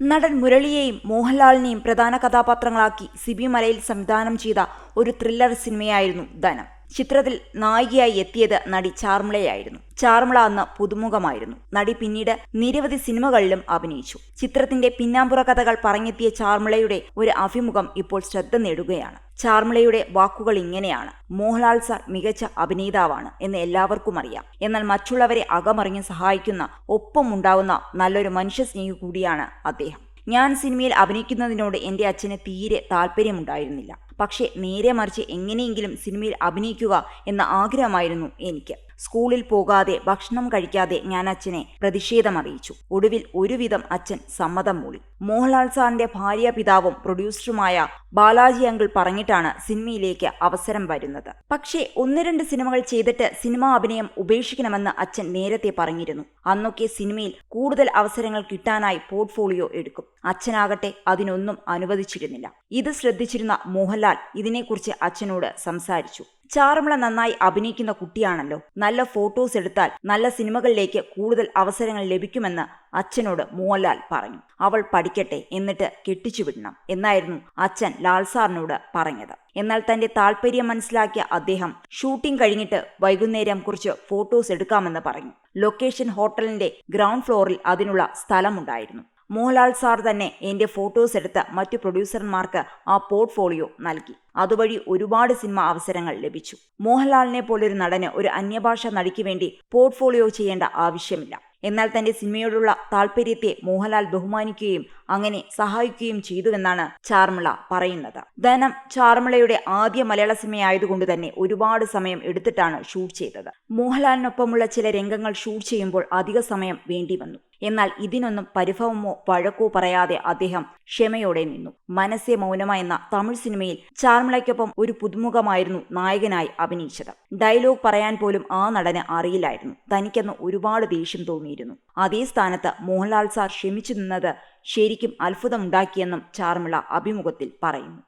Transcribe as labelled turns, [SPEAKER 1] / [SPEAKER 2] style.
[SPEAKER 1] നടൻ മുരളിയെയും മോഹൻലാലിനെയും പ്രധാന കഥാപാത്രങ്ങളാക്കി സിബി മലയിൽ സംവിധാനം ചെയ്ത ഒരു ത്രില്ലർ സിനിമയായിരുന്നു ധനം. ചിത്രത്തിൽ നായികയായി എത്തിയത് നടി ചാർമിളയായിരുന്നു. ചാർമിള അന്ന് പുതുമുഖമായിരുന്നു. നടി പിന്നീട് നിരവധി സിനിമകളിലും അഭിനയിച്ചു. ചിത്രത്തിന്റെ പിന്നാമ്പുറ കഥകൾ പറഞ്ഞെത്തിയ ചാർമിളയുടെ ഒരു അഭിമുഖം ഇപ്പോൾ ശ്രദ്ധ നേടുകയാണ്. ചാർമിളയുടെ വാക്കുകൾ ഇങ്ങനെയാണ്. മോഹൻലാൽ സാർ മികച്ച അഭിനേതാവാണ് എന്ന് എല്ലാവർക്കും അറിയാം. എന്നാൽ മറ്റുള്ളവരെ അകമറിഞ്ഞ് സഹായിക്കുന്ന ഒപ്പമുണ്ടാവുന്ന നല്ലൊരു മനുഷ്യസ്നേഹി കൂടിയാണ് അദ്ദേഹം. ഞാൻ സിനിമയിൽ അഭിനയിക്കുന്നതിനോട് എന്റെ അച്ഛന് തീരെ താല്പര്യമുണ്ടായിരുന്നില്ല. പക്ഷേ നേരെ മറിച്ച് എങ്ങനെയെങ്കിലും സിനിമയിൽ അഭിനയിക്കുക എന്ന ആഗ്രഹമായിരുന്നു എനിക്ക്. സ്കൂളിൽ പോകാതെ ഭക്ഷണം കഴിക്കാതെ ഞാൻ അച്ഛനെ പ്രതിഷേധം അറിയിച്ചു. ഒടുവിൽ ഒരുവിധം അച്ഛൻ സമ്മതം മൂളി. മോഹൻലാൽ സാറിന്റെ ഭാര്യ പിതാവും പ്രൊഡ്യൂസറുമായ ബാലാജി അങ്കിൾ പറഞ്ഞിട്ടാണ് സിനിമയിലേക്ക് അവസരം വരുന്നത്. പക്ഷേ ഒന്ന് രണ്ട് സിനിമകൾ ചെയ്തിട്ട് സിനിമാ അഭിനയം ഉപേക്ഷിക്കണമെന്ന് അച്ഛൻ നേരത്തെ പറഞ്ഞിരുന്നു. അന്നൊക്കെ സിനിമയിൽ കൂടുതൽ അവസരങ്ങൾ കിട്ടാനായി പോർട്ട്ഫോളിയോ എടുക്കും. അച്ഛനാകട്ടെ അതിനൊന്നും അനുവദിച്ചിരുന്നില്ല. ഇത് ശ്രദ്ധിച്ചിരുന്ന മോഹൻലാൽ ഇതിനെക്കുറിച്ച് അച്ഛനോട് സംസാരിച്ചു. ചാറുമിള നന്നായി അഭിനയിക്കുന്ന കുട്ടിയാണല്ലോ. നല്ല ഫോട്ടോസ് എടുത്താൽ നല്ല സിനിമകളിലേക്ക് കൂടുതൽ അവസരങ്ങൾ ലഭിക്കുമെന്ന് അച്ഛനോട് മോഹൻലാൽ പറഞ്ഞു. അവൾ പഠിക്കട്ടെ എന്നിട്ട് കെട്ടിച്ചു വിടണം എന്നായിരുന്നു അച്ഛൻ ലാൽ സാറിനോട് പറഞ്ഞത്. എന്നാൽ തന്റെ താല്പര്യം മനസ്സിലാക്കിയ അദ്ദേഹം ഷൂട്ടിംഗ് കഴിഞ്ഞിട്ട് വൈകുന്നേരം കുറിച്ച് ഫോട്ടോസ് എടുക്കാമെന്ന് പറഞ്ഞു. ലൊക്കേഷൻ ഹോട്ടലിന്റെ ഗ്രൗണ്ട് ഫ്ലോറിൽ അതിനുള്ള സ്ഥലമുണ്ടായിരുന്നു. മോഹൻലാൽ സാർ തന്നെ എന്റെ ഫോട്ടോസ് എടുത്ത് മറ്റു പ്രൊഡ്യൂസർമാർക്ക് ആ പോർട്ട്ഫോളിയോ നൽകി. അതുവഴി ഒരുപാട് സിനിമ അവസരങ്ങൾ ലഭിച്ചു. മോഹൻലാലിനെ പോലൊരു നടന് ഒരു അന്യഭാഷ നടിക്ക് വേണ്ടി പോർട്ട്ഫോളിയോ ചെയ്യേണ്ട ആവശ്യമില്ല. എന്നാൽ തന്റെ സിനിമയോടുള്ള താല്പര്യത്തെ മോഹൻലാൽ ബഹുമാനിക്കുകയും അങ്ങനെ സഹായിക്കുകയും ചെയ്തുവെന്നാണ് ചാർമിള പറയുന്നത്. ധനം ചാർമിളയുടെ ആദ്യ മലയാള സിനിമയായതുകൊണ്ട് തന്നെ ഒരുപാട് സമയം എടുത്തിട്ടാണ് ഷൂട്ട് ചെയ്തത്. മോഹൻലാലിനൊപ്പമുള്ള ചില രംഗങ്ങൾ ഷൂട്ട് ചെയ്യുമ്പോൾ അധിക സമയം വേണ്ടി വന്നു. എന്നാൽ ഇതിനൊന്നും പരിഭവമോ വഴക്കോ പറയാതെ അദ്ദേഹം ക്ഷമയോടെ നിന്നു. മനസ്സെ മൗനമ എന്ന തമിഴ് സിനിമയിൽ ചാർമിളയ്ക്കൊപ്പം ഒരു പുതുമുഖമായിരുന്നു നായകനായി അഭിനയിച്ചത്. ഡയലോഗ് പറയാൻ പോലും ആ നടന് അറിയില്ലായിരുന്നു. തനിക്കെന്ന് ഒരുപാട് ദേഷ്യം തോന്നിയിരുന്നു. അതേ സ്ഥാനത്ത് മോഹൻലാൽ സാർ ക്ഷമിച്ചു നിന്നത് ശരിക്കും അത്ഭുതമുണ്ടാക്കിയെന്നും ചാർമിള അഭിമുഖത്തിൽ പറയുന്നു.